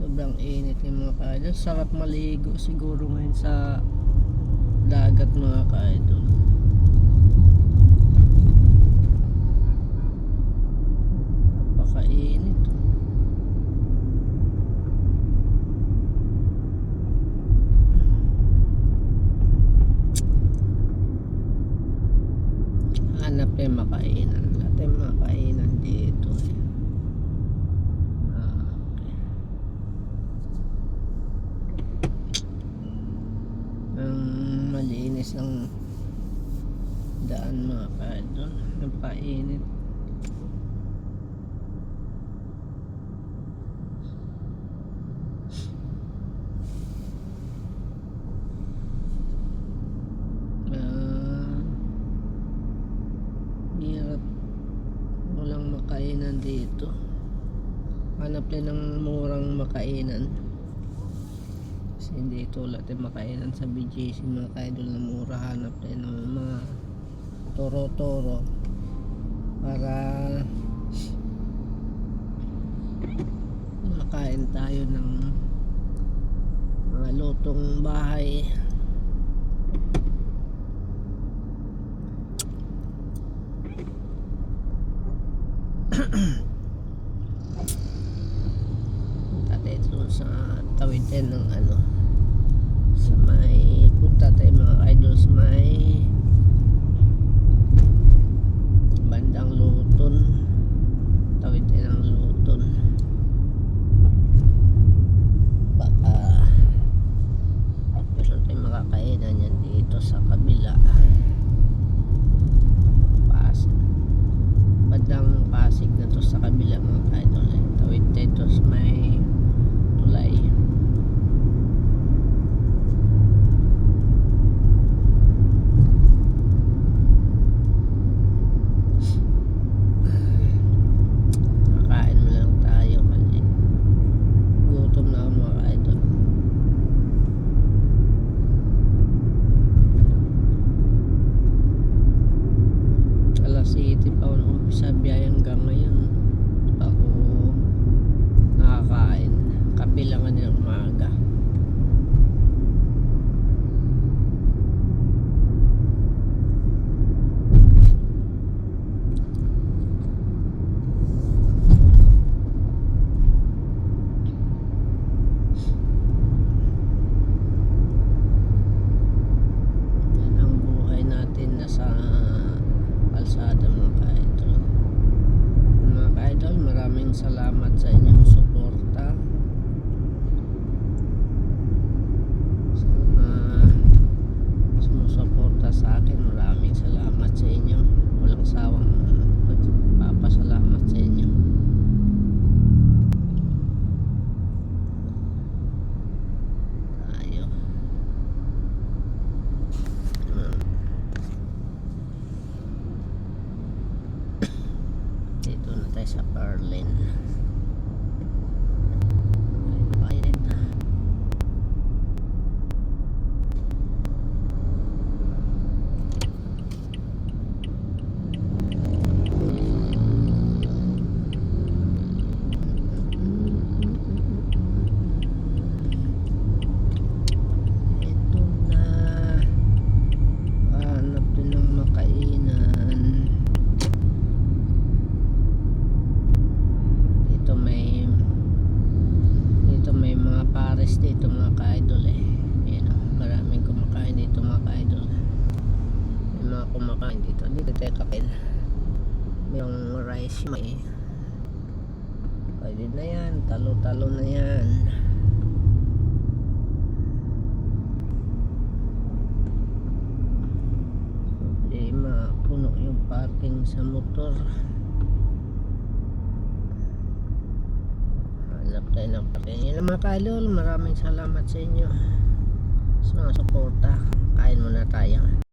Ayun mga ka-idol, sarap maligo siguro ngayon sa dagat mga ka-idol. Napakainit. Hanap tayo makainan. Lahat makainan dito. eh. Ang malinis ang daan mga kaidol. Napainit. Ah, walang makainan dito hanap din ng murang makainan kasi hindi tulad yung makainan sa BGC mga kaidol na mura hanap din ng mga toro-toro para makain tayo ng mga lutong bahay. Tayo doon sa tawid din ng ano sa may punta tayo mga idol may bandang luton tawid tayo ng luton baka meron tayong makakainan yan dito sa kabila pas bandang pasig na to sa kabila mga idol eh. tawid tayo to sa may tulay kakain mo lang tayo kasi gutom na ako mga idol alas 7 pa ako umpisa biyahe hanggang ngayon Di pa ako nakakain kape lang nga ng umaga yan ang buhay natin nasa kalsada mga ka-idol mga ka-idol maraming salamat sa inyong suporta sa mga sumusuporta sa akin maraming salamat sa inyo walang sawang papasalamat sa inyo tayo dito na tayo sa Berlin mga kumakain dito dito tayo kain yung rice may pwede na yan. Talo-talo na yan. Hindi mapuno yung parking sa motor. Hanap tayo ng parking. Yun mga kalol maraming salamat sa inyo. Sa mga suporta kain muna tayo